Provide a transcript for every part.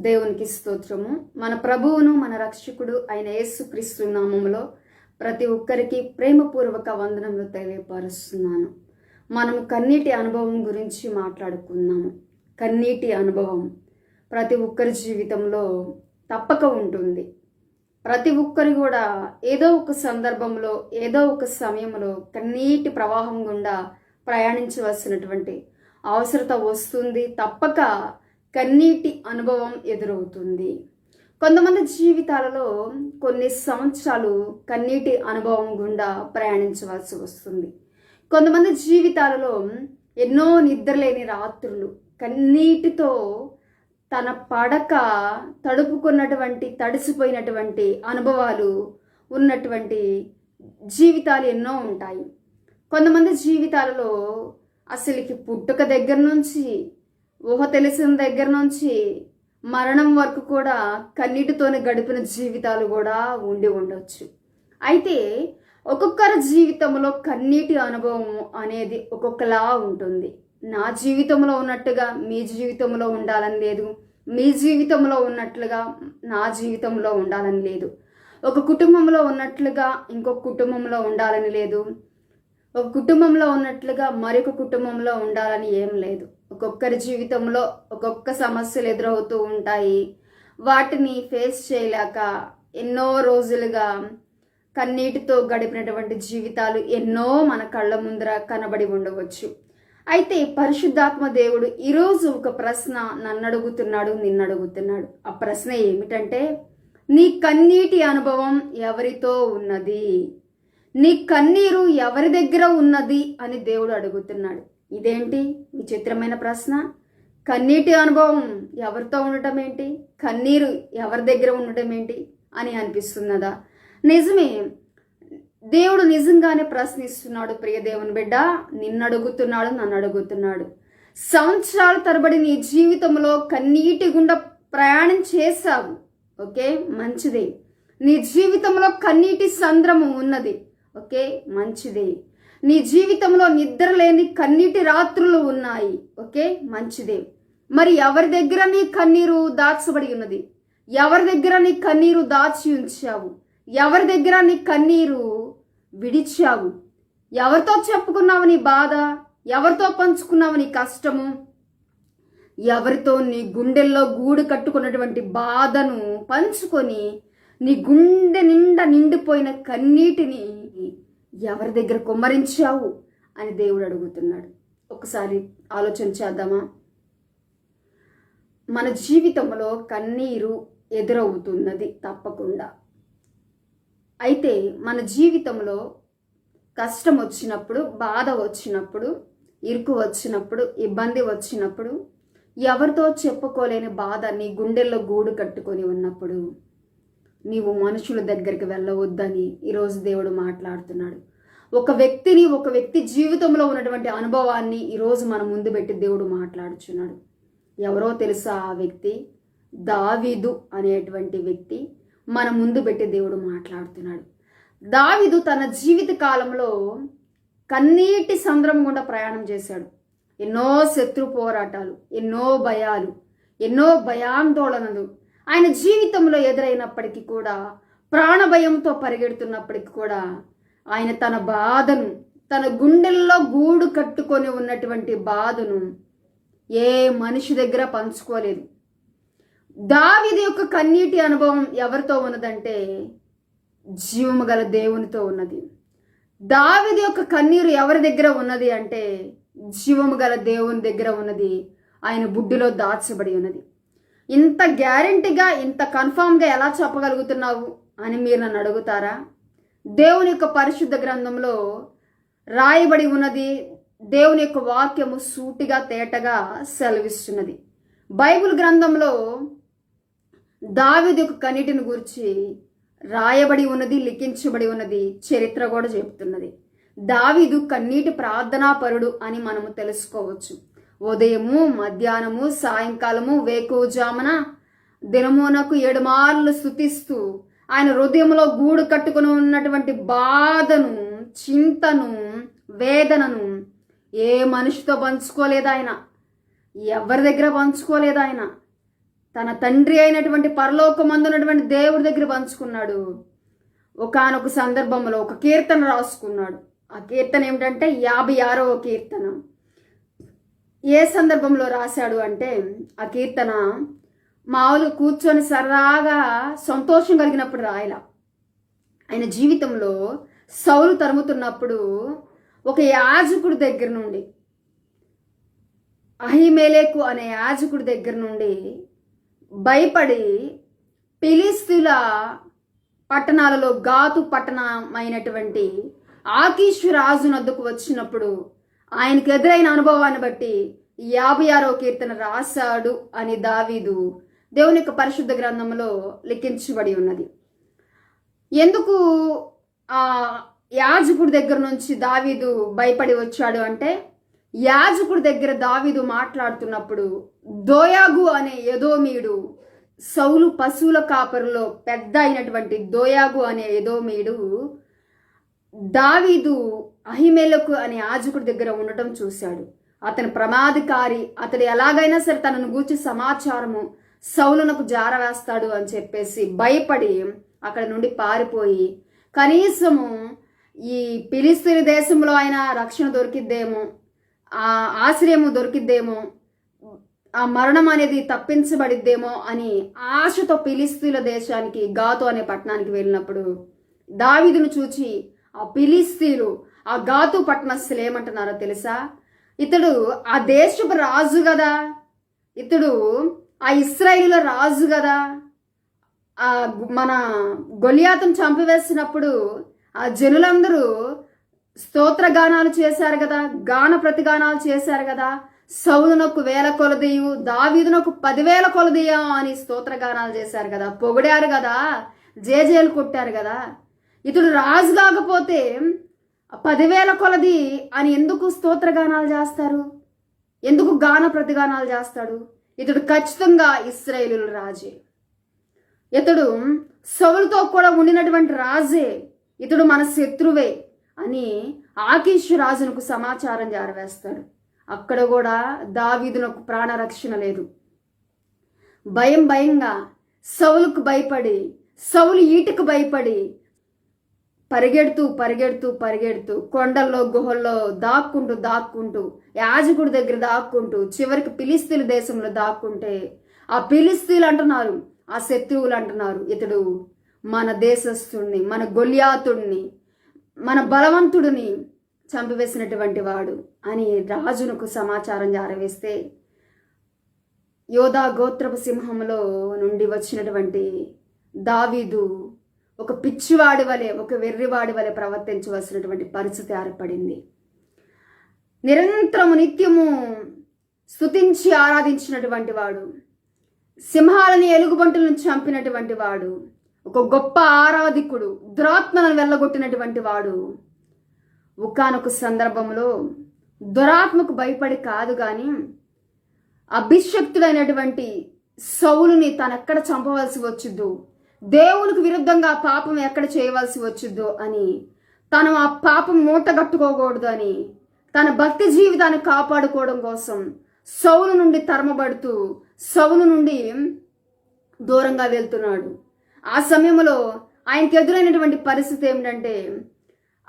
దేవునికి స్తోత్రము. మన ప్రభువును మన రక్షకుడు అయిన యేసుక్రీస్తు నామములో ప్రతి ఒక్కరికి ప్రేమపూర్వక వందనములు తెలియపరుస్తున్నాను. మనం కన్నీటి అనుభవం గురించి మాట్లాడుకున్నాము కన్నీటి అనుభవం ప్రతి ఒక్కరి జీవితంలో తప్పక ఉంటుంది. ప్రతి ఒక్కరు కూడా ఏదో ఒక సందర్భంలో ఏదో ఒక సమయంలో కన్నీటి ప్రవాహం గుండా ప్రయాణించవలసినటువంటి అవసరత వస్తుంది. తప్పక కన్నీటి అనుభవం ఎదురవుతుంది. కొంతమంది జీవితాలలో కొన్ని సంవత్సరాలు కన్నీటి అనుభవం గుండా ప్రయాణించవలసి వస్తుంది. కొంతమంది జీవితాలలో ఎన్నో నిద్రలేని రాత్రులు కన్నీటితో తన పడక తడుపుకున్నటువంటి తడిసిపోయినటువంటి అనుభవాలు ఉన్నటువంటి జీవితాలు ఎన్నో ఉంటాయి. కొంతమంది జీవితాలలో అసలుకి పుట్టుక దగ్గర నుంచి ఊహ తెలిసిన దగ్గర నుంచి మరణం వరకు కూడా కన్నీటితోనే గడిపిన జీవితాలు కూడా ఉండి ఉండొచ్చు. అయితే ఒక్కొక్కరి జీవితంలో కన్నీటి అనుభవం అనేది ఒక్కొక్కలా ఉంటుంది. నా జీవితంలో ఉన్నట్టుగా మీ జీవితంలో ఉండాలని లేదు. మీ జీవితంలో ఉన్నట్లుగా నా జీవితంలో ఉండాలని లేదు. ఒక కుటుంబంలో ఉన్నట్లుగా ఇంకొక కుటుంబంలో ఉండాలని లేదు. ఒక కుటుంబంలో ఉన్నట్లుగా మరొక కుటుంబంలో ఉండాలని ఏం లేదు. ఒక్కొక్కరి జీవితంలో ఒక్కొక్క సమస్యలు ఎదురవుతూ ఉంటాయి. వాటిని ఫేస్ చేయలేక ఎన్నో రోజులుగా కన్నీటితో గడిపినటువంటి జీవితాలు ఎన్నో మన కళ్ళ ముందర కనబడి ఉండవచ్చు. అయితే పరిశుద్ధాత్మ దేవుడు ఈరోజు ఒక ప్రశ్న నన్ను అడుగుతున్నాడు నిన్ను అడుగుతున్నాడు ఆ ప్రశ్న ఏమిటంటే నీ కన్నీటి అనుభవం ఎవరితో ఉన్నది? నీ కన్నీరు ఎవరి దగ్గర ఉన్నది? అని దేవుడు అడుగుతున్నాడు. ఇదేంటి విచిత్రమైన ప్రశ్న? కన్నీటి అనుభవం ఎవరితో ఉండటం ఏంటి కన్నీరు ఎవరి దగ్గర ఉండటం ఏంటి అని అనిపిస్తున్నదా నిజమే. దేవుడు నిజంగానే ప్రశ్నిస్తున్నాడు ప్రియ దేవుని బిడ్డ. నిన్నడుగుతున్నాడు నన్ను అడుగుతున్నాడు. సంవత్సరాల తరబడి నీ జీవితంలో కన్నీటి గుండా ప్రయాణం చేశావు. ఓకే? మంచిదే. నీ జీవితంలో కన్నీటి సంద్రము ఉన్నది. ఓకే? మంచిదే. నీ జీవితంలో నిద్ర లేని కన్నీటి రాత్రులు ఉన్నాయి. ఓకే? మంచిదే. మరి ఎవరి దగ్గర నీ కన్నీరు దాచబడి ఉన్నది? ఎవరి దగ్గర నీ కన్నీరు దాచి ఉంచావు? ఎవరి దగ్గర నీ కన్నీరు విడిచావు? ఎవరితో చెప్పుకున్నావు నీ బాధ? ఎవరితో పంచుకున్నావు నీ కష్టము? ఎవరితో నీ గుండెల్లో గూడు కట్టుకున్నటువంటి బాధను పంచుకొని నీ గుండె నిండా నిండిపోయిన కన్నీటిని ఎవరి దగ్గర కుమ్మరించావు? అని దేవుడు అడుగుతున్నాడు. ఒకసారి ఆలోచన చేద్దామా? మన జీవితంలో కన్నీరు ఎదురవుతున్నది తప్పకుండా. అయితే మన జీవితంలో కష్టం వచ్చినప్పుడు బాధ వచ్చినప్పుడు ఇరుకు వచ్చినప్పుడు ఇబ్బంది వచ్చినప్పుడు ఎవరితో చెప్పుకోలేని బాధ నీ గుండెల్లో గూడు కట్టుకొని ఉన్నప్పుడు నీవు మనుషుల దగ్గరికి వెళ్ళవద్దని ఈరోజు దేవుడు మాట్లాడుతున్నాడు. ఒక వ్యక్తిని ఒక వ్యక్తి జీవితంలో ఉన్నటువంటి అనుభవాన్ని ఈరోజు మన ముందు పెట్టి దేవుడు మాట్లాడుచున్నాడు. ఎవరో తెలుసా ఆ వ్యక్తి? దావీదు అనేటువంటి వ్యక్తి మన ముందు పెట్టి దేవుడు మాట్లాడుతున్నాడు. దావీదు తన జీవిత కాలంలో కన్నీటి సంద్రం గుండా ప్రయాణం చేశాడు. ఎన్నో శత్రు పోరాటాలు ఎన్నో భయాలు ఎన్నో భయాందోళనలు ఆయన జీవితంలో ఎదురైనప్పటికీ కూడా ప్రాణభయంతో పరిగెడుతున్నప్పటికీ కూడా ఆయన తన బాధను తన గుండెల్లో గూడు కట్టుకొని ఉన్నటువంటి బాధను ఏ మనిషి దగ్గర పంచుకోలేదు. దావిది యొక్క కన్నీటి అనుభవం ఎవరితో ఉన్నదంటే జీవము గల దేవునితో ఉన్నది. దావిది యొక్క కన్నీరు ఎవరి దగ్గర ఉన్నది అంటే జీవము గల దేవుని దగ్గర ఉన్నది. ఆయన బుడ్డిలో దాచబడి ఉన్నది. ఇంత గ్యారంటీగా ఇంత కన్ఫామ్గా ఎలా చెప్పగలుగుతున్నావు అని మీరు నన్ను అడుగుతారా? దేవుని యొక్క పరిశుద్ధ గ్రంథంలో రాయబడి ఉన్నది దేవుని యొక్క వాక్యము సూటిగా తేటగా సెలవిస్తున్నది. బైబిల్ గ్రంథంలో దావిది యొక్క కన్నిటిని గురించి రాయబడి ఉన్నది లిఖించబడి ఉన్నది చరిత్ర కూడా చెబుతున్నది దావిదు కన్నీటి ప్రార్థనాపరుడు అని మనము తెలుసుకోవచ్చు. ఉదయము మధ్యాహ్నము సాయంకాలము వేకువజామున దినమునకు ఏడు మార్లు స్థుతిస్తూ ఆయన హృదయంలో గూడు కట్టుకుని ఉన్నటువంటి బాధను చింతను వేదనను ఏ మనిషితో పంచుకోలేదు ఆయన. ఎవరి దగ్గర పంచుకోలేదు ఆయన. తన తండ్రి అయినటువంటి పరలోకమందున్నటువంటి దేవుడి దగ్గర పంచుకున్నాడు. ఒకానొక సందర్భంలో ఒక కీర్తన రాసుకున్నాడు. ఆ కీర్తన ఏమిటంటే యాభై ఆరవ కీర్తన. ఏ సందర్భంలో రాశాడు అంటే ఆ కీర్తన మామూలు కూర్చొని సరదాగా సంతోషం కలిగినప్పుడు రాయల. ఆయన జీవితంలో సౌలు తరుముతున్నప్పుడు ఒక యాజకుడి దగ్గర నుండి అహిమేలేకు అనే యాజకుడి దగ్గర నుండి భయపడి పిలిస్తుల పట్టణాలలో గాతు పట్టణమైనటువంటి ఆకీష్ రాజు నద్దుకు వచ్చినప్పుడు ఆయనకు ఎదురైన అనుభవాన్ని బట్టి యాభై ఆరో కీర్తన రాశాడు అని దావీదు దేవుని యొక్క పరిశుద్ధ గ్రంథంలో లిఖించబడి ఉన్నది. ఎందుకు ఆ యాజకుడి దగ్గర నుంచి దావీదు భయపడి వచ్చాడు అంటే యాజకుడి దగ్గర దావీదు మాట్లాడుతున్నప్పుడు దోయాగు అనే యదోమీడు సౌలు పశువుల కాపరులో పెద్ద అయినటువంటి దోయాగు అనే యదోమీడు దావీదు అహిమేలకు అనే యాజకుడి దగ్గర ఉండటం చూశాడు. అతని ప్రమాదకారి అతడు ఎలాగైనా సరే తనను గూర్చి సమాచారము సౌలునకు జారవేస్తాడు అని చెప్పేసి భయపడి అక్కడ నుండి పారిపోయి కనీసము ఈ పిలిస్తీని దేశంలో అయినా రక్షణ దొరికిద్దేమో ఆ ఆశ్రయము దొరికిద్దేమో ఆ మరణం అనేది తప్పించబడిద్దేమో అని ఆశతో పిలిస్తీల దేశానికి గాతో అనే పట్టణానికి వెళ్ళినప్పుడు దావీదును చూచి ఆ పిలిస్తీలు ఆ గాతు పట్టణస్థులు ఏమంటున్నారో తెలుసా? ఇతడు ఆ దేశపు రాజు కదా. ఇతడు ఆ ఇస్రాయిల్ రాజు కదా. ఆ మన గొలియాతను చంపివేసినప్పుడు ఆ జనులందరూ స్తోత్ర గానాలు చేశారు కదా గాన ప్రతిగానాలు చేశారు కదా. సౌలునకు వేల కొలదీయు దావీదునకు పదివేల కొలదీయ అని స్తోత్ర గానాలు చేశారు కదా. పొగిడారు కదా జేజేలు కొట్టారు కదా. ఇతడు రాజు కాకపోతే పదివేల కొలది అని ఎందుకు స్తోత్రగానాలు చేస్తారు? ఎందుకు గాన ప్రతిగానాలు చేస్తాడు? ఇతడు ఖచ్చితంగా ఇస్రాయేలు రాజే. ఇతడు సౌలుతో కూడా ఉండినటువంటి రాజే. ఇతడు మన శత్రువే అని ఆకీష్ రాజునకు సమాచారం జారవేస్తాడు. అక్కడ కూడా దావీదునకు ప్రాణరక్షణ లేదు. భయం భయంగా సౌలుకు భయపడి సౌలు ఈటకు భయపడి పరిగెడుతూ పరిగెడుతూ పరిగెడుతూ కొండల్లో గుహల్లో దాక్కుంటూ దాక్కుంటూ యాజకుడి దగ్గర దాక్కుంటూ చివరికి పిలిస్తీల దేశంలో దాక్కుంటే ఆ పిలిస్తీలు అంటున్నారు ఆ శత్రువులు అంటున్నారు ఇతడు మన దేశస్థుడిని మన గొల్యాతుడిని మన బలవంతుడిని చంపివేసినటువంటి వాడు అని రాజునకు సమాచారం జారవేస్తే యోధా గోత్రపు సింహంలో నుండి వచ్చినటువంటి దావీదు ఒక పిచ్చివాడి వలె ఒక వెర్రివాడి వలె ప్రవర్తించవలసినటువంటి పరిస్థితి ఏర్పడింది. నిరంతరము నిత్యము స్తుతించి ఆరాధించినటువంటి వాడు సింహాలని ఎలుగుబంటులను చంపినటువంటి వాడు ఒక గొప్ప ఆరాధికుడు దురాత్మలను వెళ్ళగొట్టినటువంటి వాడు ఒకనొక సందర్భంలో దురాత్మకు భయపడి కాదు కానీ అభిషక్తుడైనటువంటి సౌలుని తనెక్కడ చంపవలసి వచ్చిద్దు దేవునికి విరుద్ధంగా పాపం ఎక్కడ చేయవలసి వచ్చిద్దో అని తను ఆ పాపం మూటగట్టుకోకూడదు అని తన భక్తి జీవితాన్ని కాపాడుకోవడం కోసం సౌలు నుండి తరమబడుతూ సౌలు నుండి దూరంగా వెళ్తున్నాడు. ఆ సమయంలో ఆయనకి ఎదురైనటువంటి పరిస్థితి ఏమిటంటే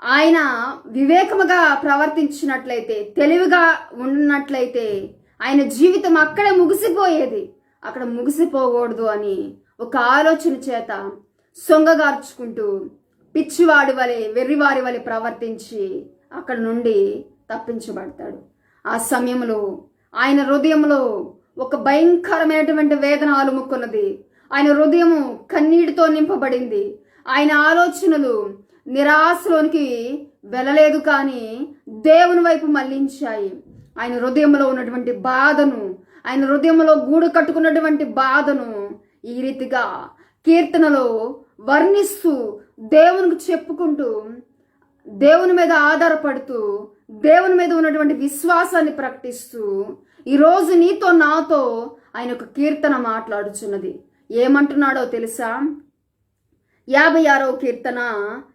ఆయన వివేకముగా ప్రవర్తించినట్లయితే తెలివిగా ఉన్నట్లయితే ఆయన జీవితం అక్కడే ముగిసిపోయేది. అక్కడ ముగిసిపోకూడదు అని ఒక ఆలోచన చేత సొంగగార్చుకుంటూ పిచ్చివాడి వలె వెర్రివారి వలె ప్రవర్తించి అక్కడ నుండి తప్పించబడతాడు. ఆ సమయంలో ఆయన హృదయంలో ఒక భయంకరమైనటువంటి వేదన అలుముకున్నది. ఆయన హృదయము కన్నీటితో నింపబడింది. ఆయన ఆలోచనలు నిరాశలోనికి వెళ్ళలేదు కానీ దేవుని వైపు మళ్ళించాయి. ఆయన హృదయంలో ఉన్నటువంటి బాధను ఆయన హృదయంలో గూడు కట్టుకున్నటువంటి బాధను ఈ రీతిగా కీర్తనలో వర్ణిస్తూ దేవునికి చెప్పుకుంటూ దేవుని మీద ఆధారపడుతూ దేవుని మీద ఉన్నటువంటి విశ్వాసాన్ని ప్రకటిస్తూ ఈరోజు నీతో నాతో ఆయన ఒక కీర్తన మాట్లాడుచున్నది. ఏమంటున్నాడో తెలుసా? యాభై ఆరో కీర్తన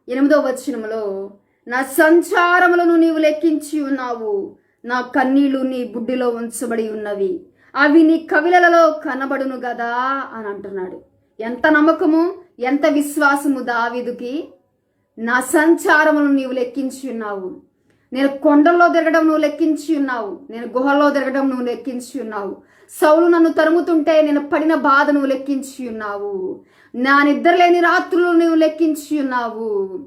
ఎనిమిదో వచనంలో నా సంచారములను నీవు లెక్కించి ఉన్నావు. నా కన్నీళ్ళు నీ బుడ్డిలో ఉంచబడి ఉన్నవి. అవి నీ కవిలలో కనబడును గదా అని అంటున్నాడు. ఎంత నమ్మకము ఎంత విశ్వాసము దావీదుకి? నా సంచారమును నీవు లెక్కించి ఉన్నావు. నేను కొండల్లో తిరగడం నువ్వు లెక్కించి ఉన్నావు. నేను గుహల్లో తిరగడం నువ్వు లెక్కించి ఉన్నావు. సౌలు నన్ను తరుముతుంటే నేను పడిన బాధ నువ్వు లెక్కించి ఉన్నావు. నా నిద్రలేని రాత్రులు నువ్వు లెక్కించి ఉన్నావు.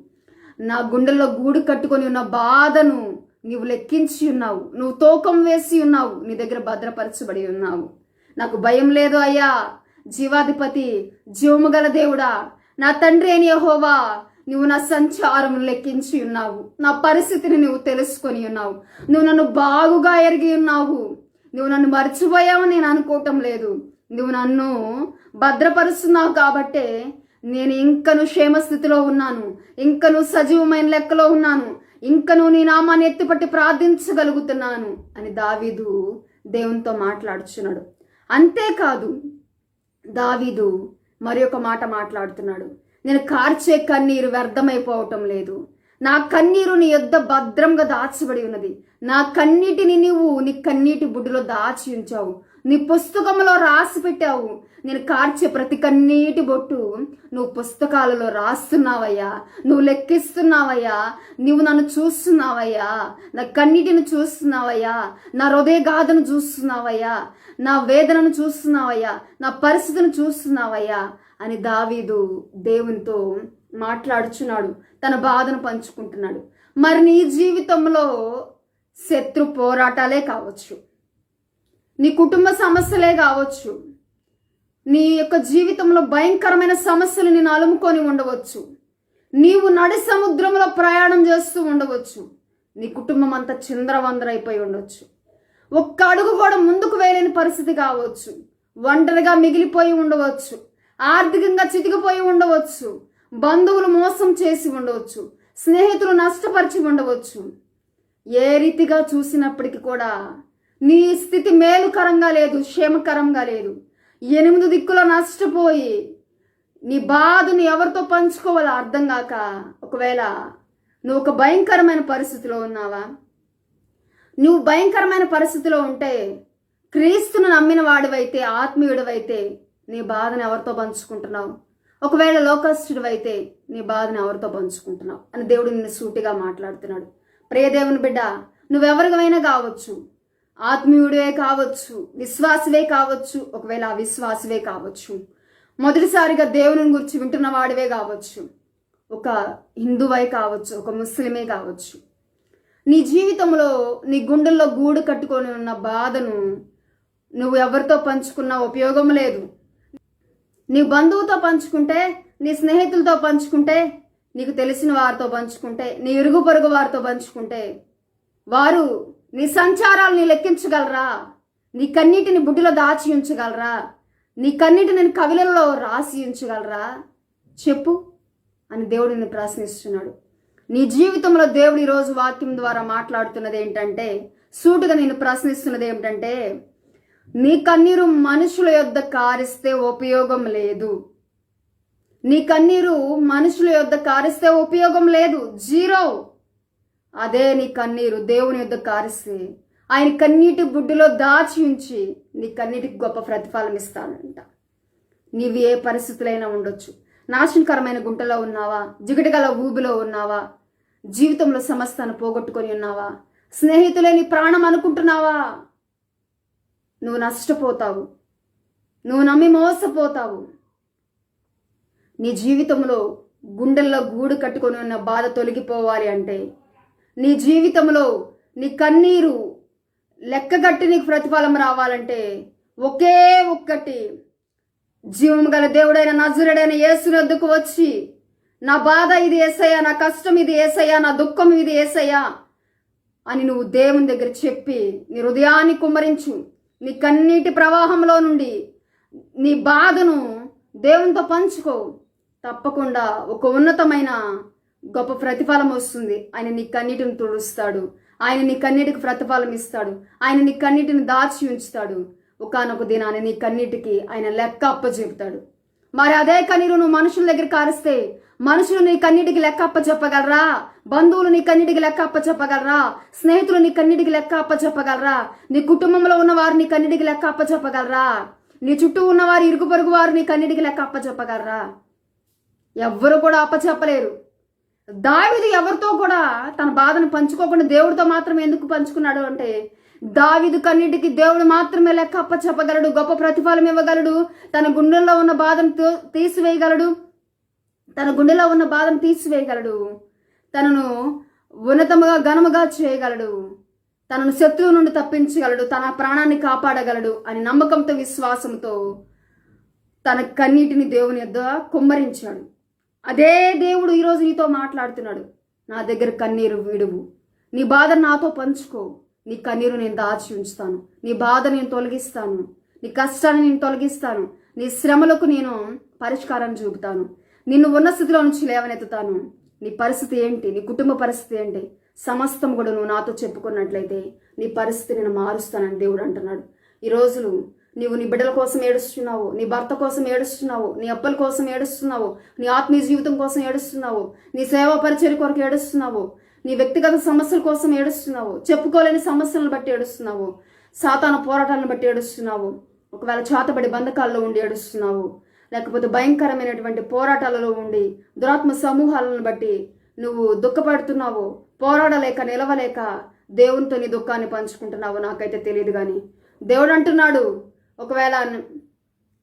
నా గుండెల్లో గూడు కట్టుకొని ఉన్న బాధను నీవు లెక్కించి ఉన్నావు. నువ్వు తూకం వేసి ఉన్నావు. నీ దగ్గర భద్రపరచబడి ఉన్నావు. నాకు భయం లేదు అయ్యా. జీవాధిపతి జీవము గల దేవుడా నా తండ్రి అని యహోవా నువ్వు నా సంచారం లెక్కించి ఉన్నావు. నా పరిస్థితిని నువ్వు తెలుసుకొని ఉన్నావు. నువ్వు నన్ను బాగుగా ఎరిగి ఉన్నావు. నువ్వు నన్ను మర్చిపోయావు నేను అనుకోవటం లేదు. నువ్వు నన్ను భద్రపరుస్తున్నావు కాబట్టే నేను ఇంకను క్షేమ స్థితిలో ఉన్నాను. ఇంకను సజీవమైన లెక్కలో ఉన్నాను. ఇంకను నీ నామాన్ని ఎత్తిపట్టి ప్రార్థించగలుగుతున్నాను అని దావీదు దేవునితో మాట్లాడుచున్నాడు. అంతేకాదు దావీదు మరి ఒక మాట మాట్లాడుతున్నాడు. నేను కార్చే కన్నీరు వ్యర్థమైపోవటం లేదు. నా కన్నీరు నీ యొద్ద భద్రంగా దాచబడి ఉన్నది. నా కన్నీటిని నీవు నీ కన్నీటి బుడ్డులో దాచి ఉంచావు. నీ పుస్తకంలో రాసి పెట్టావు. నేను కార్చే ప్రతి కన్నీటి బొట్టు నువ్వు పుస్తకాలలో రాస్తున్నావయ్యా. నువ్వు లెక్కిస్తున్నావయ్యా. నువ్వు నన్ను చూస్తున్నావయ్యా. నా కన్నీటిని చూస్తున్నావయ్యా. నా హృదయ గాథను చూస్తున్నావయ్యా. నా వేదనను చూస్తున్నావయ్యా. నా పరిస్థితిని చూస్తున్నావయ్యా అని దావీదు దేవునితో మాట్లాడుచున్నాడు. తన బాధను పంచుకుంటున్నాడు. మరి నీ జీవితంలో శత్రు పోరాటాలే కావచ్చు. నీ కుటుంబ సమస్యలే కావచ్చు. నీ యొక్క జీవితంలో భయంకరమైన సమస్యలు నేను అలుముకొని ఉండవచ్చు. నీవు నడి సముద్రంలో ప్రయాణం చేస్తూ ఉండవచ్చు. నీ కుటుంబం అంతా చిందరవందరైపోయి ఉండొచ్చు. ఒక్క అడుగు కూడా ముందుకు వేయలేని పరిస్థితి కావచ్చు. ఒంటరిగా మిగిలిపోయి ఉండవచ్చు. ఆర్థికంగా చితికిపోయి ఉండవచ్చు. బంధువులు మోసం చేసి ఉండవచ్చు. స్నేహితులు నష్టపరిచి ఉండవచ్చు. ఏ రీతిగా చూసినప్పటికీ కూడా నీ స్థితి మేలుకరంగా లేదు క్షేమకరంగా లేదు. ఎనిమిది దిక్కులో నష్టపోయి నీ బాధను ఎవరితో పంచుకోవాలో అర్థం కాక ఒకవేళ నువ్వు ఒక భయంకరమైన పరిస్థితిలో ఉన్నావా? నువ్వు భయంకరమైన పరిస్థితిలో ఉంటే క్రీస్తును నమ్మిన వాడివైతే ఆత్మీయుడివైతే నీ బాధను ఎవరితో పంచుకుంటున్నావు? ఒకవేళ లోకస్తుడివైతే నీ బాధను ఎవరితో పంచుకుంటున్నావు? అని దేవుడు నిన్ను సూటిగా మాట్లాడుతున్నాడు. ప్రియదేవుని బిడ్డ నువ్వెవరికైనా కావచ్చు. ఆత్మీయుడే కావచ్చు విశ్వాసవే కావచ్చు ఒకవేళ అవిశ్వాసవే కావచ్చు. మొదటిసారిగా దేవుని గురించి వింటున్న వాడివే కావచ్చు. ఒక హిందువై కావచ్చు ఒక ముస్లిమే కావచ్చు. నీ జీవితంలో నీ గుండెల్లో గూడు కట్టుకొని ఉన్న బాధను నువ్వు ఎవరితో పంచుకున్నా ఉపయోగం లేదు. నీ బంధువుతో పంచుకుంటే నీ స్నేహితులతో పంచుకుంటే నీకు తెలిసిన వారితో పంచుకుంటే నీ ఇరుగు పొరుగు వారితో పంచుకుంటే వారు నీ సంచారాలని లెక్కించగలరా? నీ కన్నీటిని బుడ్డిలో దాచి ఉంచగలరా? నీ కన్నీటిని కవిలలో రాసి ఉంచగలరా? చెప్పు అని దేవుడు నిన్ను ప్రశ్నిస్తున్నాడు. నీ జీవితంలో దేవుడు ఈరోజు వాక్యం ద్వారా మాట్లాడుతున్నది ఏంటంటే సూటుగా నేను ప్రశ్నిస్తున్నది ఏమిటంటే నీ కన్నీరు మనుషుల యొద్ద కారిస్తే ఉపయోగం లేదు. నీ కన్నీరు మనుషుల యొద్ద కారిస్తే ఉపయోగం లేదు. జీరో. అదే నీ కన్నీరు దేవుని యొద్ద కారిస్తే ఆయన కన్నీటి బుడ్డులో దాచి ఉంచి నీ కన్నీటికి గొప్ప ప్రతిఫలం ఇస్తానంట నీవు ఏ పరిస్థితులైనా ఉండొచ్చు. నాశనకరమైన గుంటలో ఉన్నావా? జిగటగల ఊబిలో ఉన్నావా? జీవితంలో సమస్తాన్ని పోగొట్టుకొని ఉన్నావా? స్నేహితులే నీ ప్రాణం అనుకుంటున్నావా? నువ్వు నష్టపోతావు. నువ్వు నమ్మి మోసపోతావు. నీ జీవితంలో గుండెల్లో గూడు కట్టుకొని ఉన్న బాధ తొలగిపోవాలి అంటే నీ జీవితంలో నీ కన్నీరు లెక్కగట్టి నీకు ప్రతిఫలం రావాలంటే ఒకే ఒక్కటి జీవం గల దేవుడైన నజరుడైన యేసునద్దుకు వచ్చి నా బాధ ఇది ఏసయ్యా నా కష్టం ఇది ఏసయ్యా నా దుఃఖం ఇది ఏసయ్యా అని నువ్వు దేవుని దగ్గర చెప్పి నీ హృదయాన్ని కుమ్మరించు. నీ కన్నీటి ప్రవాహంలో నుండి నీ బాధను దేవునితో పంచుకో. తప్పకుండా ఒక ఉన్నతమైన గొప్ప ప్రతిఫలం వస్తుంది. ఆయన నీ కన్నీటిని తుడుస్తాడు. ఆయన నీ కన్నీటికి ప్రతిఫలం ఇస్తాడు. ఆయన నీ కన్నీటిని దాచి ఉంచుతాడు. ఒకనొక దినాన్ని నీ కన్నీటికి ఆయన లెక్క అప్పచెబుతాడు మరి అదే కన్నీరు నువ్వు మనుషుల దగ్గర కారిస్తే మనుషులు నీ కన్నీటికి లెక్క అప్ప చెప్పగలరా బంధువులు నీ కన్నీటికి లెక్క అప్ప చెప్పగలరా స్నేహితులు నీ కన్నీటికి లెక్క అప్ప చెప్పగలరా నీ కుటుంబంలో ఉన్న వారు నీ కన్నీటికి లెక్క అప్ప చెప్పగలరా నీ చుట్టూ ఉన్నవారు ఇరుగు పొరుగు వారు నీ కన్నీటికి లెక్క అప్ప చెప్పగలరా ఎవ్వరు కూడా అప్ప చెప్పలేరు దావిది ఎవరితో కూడా తన బాధను పంచుకోకుండా దేవుడితో మాత్రమే ఎందుకు పంచుకున్నాడు అంటే దావిదు కన్నిటికి దేవుడు మాత్రమే లెక్క అప్ప చెప్పగలడు గొప్ప ప్రతిఫలం ఇవ్వగలడు తన గుండెల్లో ఉన్న బాధను తీసివేయగలడు తన గుండెలో ఉన్న బాధను తీసివేయగలడు తనను ఉన్నతముగా ఘనముగా చేయగలడు తనను శత్రువు నుండి తప్పించగలడు తన ప్రాణాన్ని కాపాడగలడు అని నమ్మకంతో విశ్వాసంతో తన కన్నీటిని దేవుని యొద్ద కుమ్మరించాడు. అదే దేవుడు ఈరోజు నీతో మాట్లాడుతున్నాడు. నా దగ్గర కన్నీరు విడువు. నీ బాధ నాతో పంచుకో. నీ కన్నీరు నేను దాచి ఉంచుతాను. నీ బాధ నేను తొలగిస్తాను. నీ కష్టాన్ని నేను తొలగిస్తాను. నీ శ్రమలకు నేను పరిష్కారం చూపుతాను. నిన్ను ఉన్న స్థితిలో నుంచి లేవనెత్తుతాను. నీ పరిస్థితి ఏంటి? నీ కుటుంబ పరిస్థితి ఏంటి? సమస్తం కూడా నువ్వు నాతో చెప్పుకున్నట్లయితే నీ పరిస్థితి నేను మారుస్తానని దేవుడు అంటున్నాడు. ఈ రోజులు నీవు నీ బిడ్డల కోసం ఏడుస్తున్నావు నీ భర్త కోసం ఏడుస్తున్నావు నీ అప్పల కోసం ఏడుస్తున్నావు నీ ఆత్మీయ జీవితం కోసం ఏడుస్తున్నావు నీ సేవా పరిచయ కొరకు ఏడుస్తున్నావు నీ వ్యక్తిగత సమస్యల కోసం ఏడుస్తున్నావు చెప్పుకోలేని సమస్యలను బట్టి ఏడుస్తున్నావు సాతాన పోరాటాలను బట్టి ఏడుస్తున్నావు ఒకవేళ చాతబడి బంధకాల్లో ఉండి ఏడుస్తున్నావు లేకపోతే భయంకరమైనటువంటి పోరాటాలలో ఉండి దురాత్మ సమూహాలను బట్టి నువ్వు దుఃఖపడుతున్నావు పోరాడలేక నిలవలేక దేవునితో నీ దుఃఖాన్ని పంచుకుంటున్నావు నాకైతే తెలియదు కానీ దేవుడు అంటున్నాడు ఒకవేళ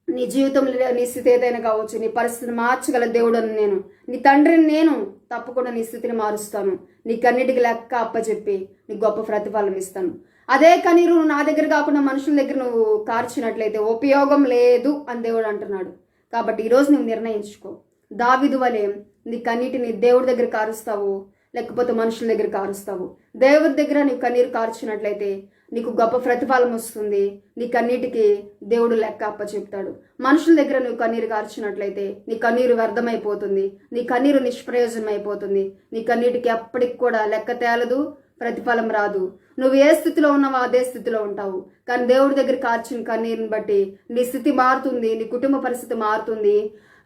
నీ జీవితంలో నీ స్థితి ఏదైనా కావచ్చు నీ పరిస్థితిని మార్చగల దేవుడని నేను నీ తండ్రిని నేను తప్పకుండా నీ స్థితిని మారుస్తాను. నీ కన్నిటికి లెక్క అప్పచెప్పి నీ గొప్ప ప్రతిఫలం ఇస్తాను. అదే కన్నీరు నువ్వు నా దగ్గర కాకుండా మనుషుల దగ్గర నువ్వు కార్చినట్లయితే ఉపయోగం లేదు అని దేవుడు అంటున్నాడు. కాబట్టి ఈరోజు నువ్వు నిర్ణయించుకో. దావిధువలే వలె నీ కన్నీటిని దేవుడి దగ్గర కారుస్తావు. లేకపోతే మనుషుల దగ్గర కారుస్తావు. దేవుడి దగ్గర నీవు కన్నీరు కార్చినట్లయితే నీకు గొప్ప ప్రతిఫలం వస్తుంది. నీ కన్నీటికి దేవుడు లెక్క అప్ప చెప్తాడు మనుషుల దగ్గర నువ్వు కన్నీరు కార్చినట్లయితే నీ కన్నీరు వ్యర్థమైపోతుంది. నీ కన్నీరు నిష్ప్రయోజనం అయిపోతుంది నీ కన్నీటికి ఎప్పటికి కూడా లెక్క తేలదు ప్రతిఫలం రాదు. నువ్వు ఏ స్థితిలో ఉన్నావో అదే స్థితిలో ఉంటావు. కానీ దేవుడి దగ్గర కార్చిన కన్నీరుని బట్టి నీ స్థితి మారుతుంది నీ కుటుంబ పరిస్థితి మారుతుంది.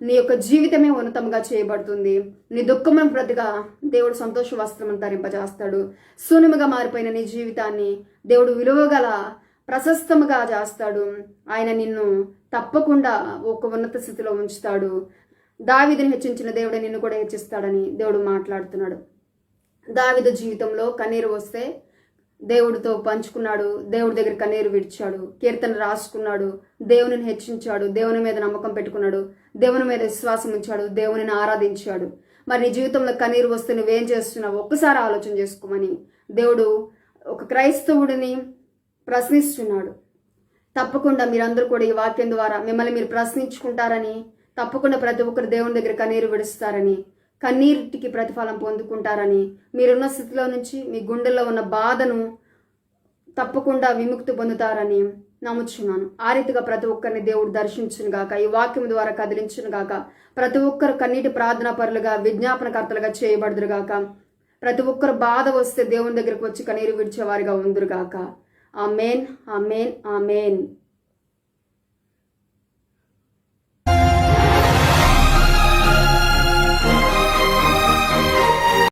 నీ యొక్క జీవితమే ఉన్నతంగా చేయబడుతుంది. నీ దుఃఖమును ప్రతిగా దేవుడు సంతోష వస్త్రం ధరింపజేస్తాడు. శూన్యముగా మారిపోయిన నీ జీవితాన్ని దేవుడు విలువగల ప్రశస్తముగా చేస్తాడు. ఆయన నిన్ను తప్పకుండా ఒక ఉన్నత స్థితిలో ఉంచుతాడు. దావిదిని హెచ్చించిన దేవుడు నిన్ను కూడా హెచ్చిస్తాడని దేవుడు మాట్లాడుతున్నాడు. దావిద జీవితంలో కన్నీరు వస్తే దేవుడితో పంచుకున్నాడు దేవుడి దగ్గర కన్నీరు విడిచాడు కీర్తన రాసుకున్నాడు దేవునిని హెచ్చించాడు దేవుని మీద నమ్మకం పెట్టుకున్నాడు దేవుని మీద విశ్వాసం ఉంచాడు దేవునిని ఆరాధించాడు. మరి నీ జీవితంలో కన్నీరు వస్తే నువ్వేం చేస్తున్నావు ఒక్కసారి ఆలోచన చేసుకోమని దేవుడు ఒక క్రైస్తవుడిని ప్రశ్నిస్తున్నాడు. తప్పకుండా మీరందరూ కూడా ఈ వాక్యం ద్వారా మిమ్మల్ని మీరు ప్రశ్నించుకుంటారని తప్పకుండా ప్రతి ఒక్కరు దేవుని దగ్గర కన్నీరు విడుస్తారని కన్నీటికి ప్రతిఫలం పొందుకుంటారని మీరున్న స్థితిలో నుంచి మీ గుండెల్లో ఉన్న బాధను తప్పకుండా విముక్తి పొందుతారని నమ్ముచున్నాను. ఆ రీతిగా ప్రతి ఒక్కరిని దేవుడు దర్శించును గాక ఈ వాక్యం ద్వారా కదిలించును గాక ప్రతి ఒక్కరు కన్నీటి ప్రార్థనా పరులుగా విజ్ఞాపనకర్తలుగా చేయబడదురు గాక ప్రతి ఒక్కరు బాధ వస్తే దేవుని దగ్గరకు వచ్చి కన్నీరు విడిచేవారిగా ఉందురు గాక ఆ మేన్ ఆ మేన్ ఆ మేన్